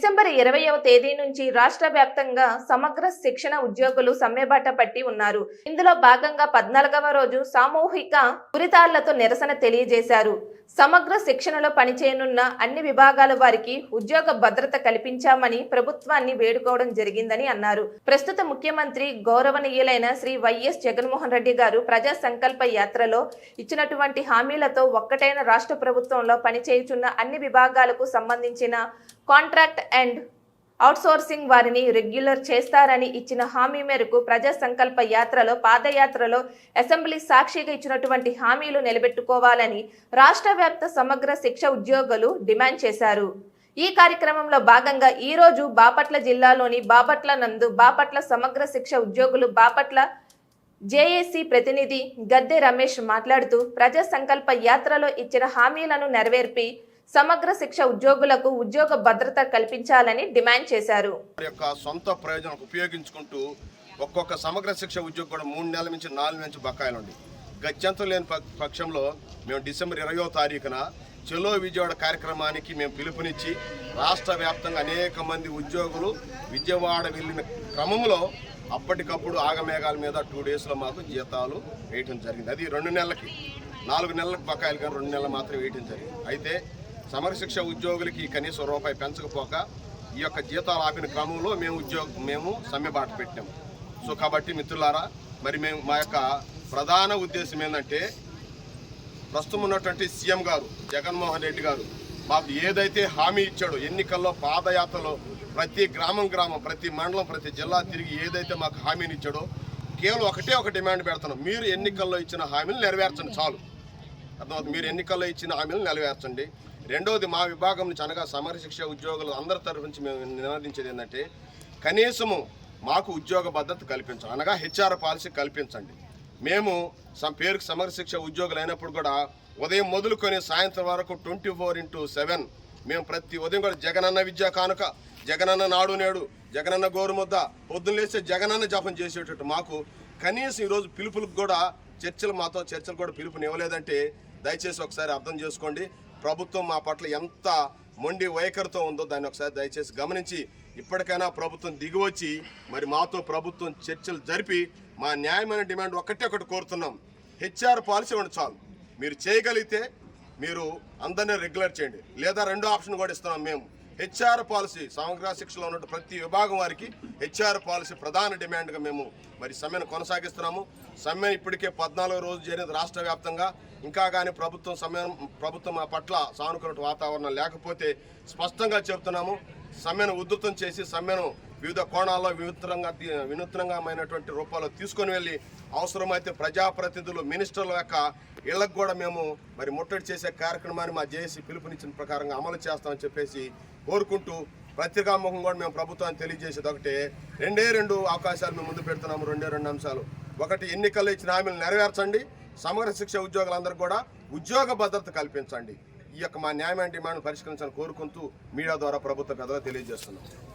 December ఇరవైవ తేదీ నుంచి రాష్ట్ర వ్యాప్తంగా సమగ్ర శిక్షణ ఉద్యోగులు సమ్మెబాట పట్టి ఉన్నారు. ఇందులో భాగంగా పద్నాలుగవ రోజు సామూహిక ఉరితాళ్ళతో నిరసన తెలియజేశారు. సమగ్ర శిక్షణలో పనిచేయనున్న అన్ని విభాగాల వారికి ఉద్యోగ భద్రత కల్పించామని ప్రభుత్వాన్ని వేడుకోవడం జరిగిందని అన్నారు. ప్రస్తుత ముఖ్యమంత్రి గౌరవనీయులైన శ్రీ వైఎస్ జగన్మోహన్ రెడ్డి గారు ప్రజా సంకల్ప యాత్రలో ఇచ్చినటువంటి హామీలతో ఒక్కటైన రాష్ట్ర ప్రభుత్వంలో పనిచేయుచున్న అన్ని విభాగాలకు సంబంధించిన కాంట్రాక్ట్ అండ్ అవుట్సోర్సింగ్ వారిని రెగ్యులర్ చేస్తారని ఇచ్చిన హామీ మేరకు ప్రజా సంకల్ప యాత్రలో పాదయాత్రలో అసెంబ్లీ సాక్షిగా ఇచ్చినటువంటి హామీలు నిలబెట్టుకోవాలని రాష్ట్ర వ్యాప్త సమగ్ర శిక్ష ఉద్యోగులు డిమాండ్ చేశారు. ఈ కార్యక్రమంలో భాగంగా ఈ రోజు బాపట్ల జిల్లాలోని బాపట్ల నందు బాపట్ల సమగ్ర శిక్ష ఉద్యోగులు బాపట్ల జేఏసీ ప్రతినిధి గద్దె రమేష్ మాట్లాడుతూ ప్రజా సంకల్ప యాత్రలో ఇచ్చిన హామీలను నెరవేర్పి సమగ్ర శిక్ష ఉద్యోగులకు ఉద్యోగ భద్రత కల్పించాలని డిమాండ్ చేశారు. వారి యొక్క సొంత ప్రయోజనం ఉపయోగించుకుంటూ ఒక్కొక్క సమగ్ర శిక్ష ఉద్యోగం కూడా మూడు నెలల నుంచి నాలుగు నుంచి బకాయిలు ఉంది గత్యంతరం లేని ప- పక్షంలో మేము డిసెంబర్ ఇరవయో తారీఖున చెలో విజయవాడ కార్యక్రమానికి మేము పిలుపునిచ్చి రాష్ట్ర వ్యాప్తంగా అనేక మంది ఉద్యోగులు విజయవాడ వెళ్ళిన క్రమంలో అప్పటికప్పుడు ఆగమేఘాల మీద టూ డేస్లో మాకు జీతాలు వేయటం జరిగింది. అది రెండు నెలలకి నాలుగు నెలలకు బకాయిలు కానీ రెండు నెలలు మాత్రం వేయటం జరిగింది. అయితే సమర శిక్ష ఉద్యోగులకి కనీసం రూపాయి పెంచకపోక ఈ యొక్క జీతాలు ఆపిన క్రమంలో మేము ఉద్యోగ మేము సమ్మెబాటు పెట్టాము సో కాబట్టి మిత్రులారా మరి మేము మా యొక్క ప్రధాన ఉద్దేశం ఏంటంటే ప్రస్తుతం ఉన్నటువంటి సీఎం గారు జగన్మోహన్ రెడ్డి గారు మాకు ఏదైతే హామీ ఇచ్చాడో ఎన్నికల్లో పాదయాత్రలో ప్రతి గ్రామం గ్రామం ప్రతి మండలం ప్రతి జిల్లా తిరిగి ఏదైతే మాకు హామీని ఇచ్చాడో కేవలం ఒకటే ఒక డిమాండ్ పెడుతున్నాం. మీరు ఎన్నికల్లో ఇచ్చిన హామీని నెరవేర్చండి చాలు. అర్థమవుతుంది. మీరు ఎన్నికల్లో ఇచ్చిన హామీలను నెరవేర్చండి. రెండవది మా విభాగం నుంచి అనగా సమర శిక్ష ఉద్యోగులు అందరి తరఫు నుంచి మేము నినాదించేది ఏంటంటే కనీసము మాకు ఉద్యోగ భద్రత కల్పించండి. అనగా హెచ్ఆర్ పాలసీ కల్పించండి. మేము సమ పేరుకు సమర శిక్ష ఉద్యోగులు అయినప్పుడు కూడా ఉదయం మొదలుకొని సాయంత్రం వరకు ట్వంటీ ఫోర్ ఇంటూ సెవెన్ మేము ప్రతి ఉదయం కూడా జగనన్న విద్యా కానుక జగనన్న నాడు నేడు జగనన్న గోరుముద్ద పొద్దున్న లేస్తే జగనన్న జపం చేసేటట్టు మాకు కనీసం ఈరోజు పిలుపులకు కూడా చర్చలు మాతో చర్చలు కూడా పిలుపునివ్వలేదంటే దయచేసి ఒకసారి అర్థం చేసుకోండి. ప్రభుత్వం మా పట్ల ఎంత మొండి వైఖరితో ఉందో దాన్ని ఒకసారి దయచేసి గమనించి ఇప్పటికైనా ప్రభుత్వం దిగివచ్చి మరి మాతో ప్రభుత్వం చర్చలు జరిపి మా న్యాయమైన డిమాండ్ ఒక్కటే ఒకటి కోరుతున్నాం. హెచ్ఆర్ పాలసీ ఇవ్వండి చాలు. మీరు చేయగలిగితే మీరు అందరినీ రెగ్యులర్ చేయండి. లేదా రెండో ఆప్షన్ కూడా ఇస్తున్నాం మేము. హెచ్ఆర్ పాలసీ సమగ్ర శిక్షలో ఉన్న ప్రతి విభాగం వారికి హెచ్ఆర్ పాలసీ ప్రధాన డిమాండ్గా మేము మరి సమ్మెను కొనసాగిస్తున్నాము. సమ్మె ఇప్పటికే పద్నాలుగో రోజు జరిగింది రాష్ట్ర వ్యాప్తంగా. ఇంకా కానీ ప్రభుత్వం సమ్మె ప్రభుత్వం పట్ల సానుకూల వాతావరణం లేకపోతే స్పష్టంగా చెబుతున్నాము. సమ్మెను ఉధృతం చేసి సమ్మెను వివిధ కోణాల్లో వినూత్నంగా వినూత్నంగామైనటువంటి రూపాల్లో తీసుకొని వెళ్ళి అవసరమైతే ప్రజాప్రతినిధులు మినిస్టర్ల యొక్క ఇళ్ళకు కూడా మేము మరి ముట్టడి చేసే కార్యక్రమాన్ని మా జేఏసీ పిలుపునిచ్చిన ప్రకారంగా అమలు చేస్తామని చెప్పేసి కోరుకుంటూ పత్రికాముఖం కూడా మేము ప్రభుత్వాన్ని తెలియజేసేది ఒకటే. రెండే రెండు అవకాశాలు మేము ముందు పెడుతున్నాము రెండే రెండు అంశాలు. ఒకటి ఎన్నికల్లో ఇచ్చిన హామీలు నెరవేర్చండి. సమగ్ర శిక్ష ఉద్యోగులందరికీ కూడా ఉద్యోగ భద్రత కల్పించండి. ఈ యొక్క మా న్యాయమైన డిమాండ్ పరిష్కరించాలని కోరుకుంటూ మీడియా ద్వారా ప్రభుత్వ పెద్దలు తెలియజేస్తున్నాం.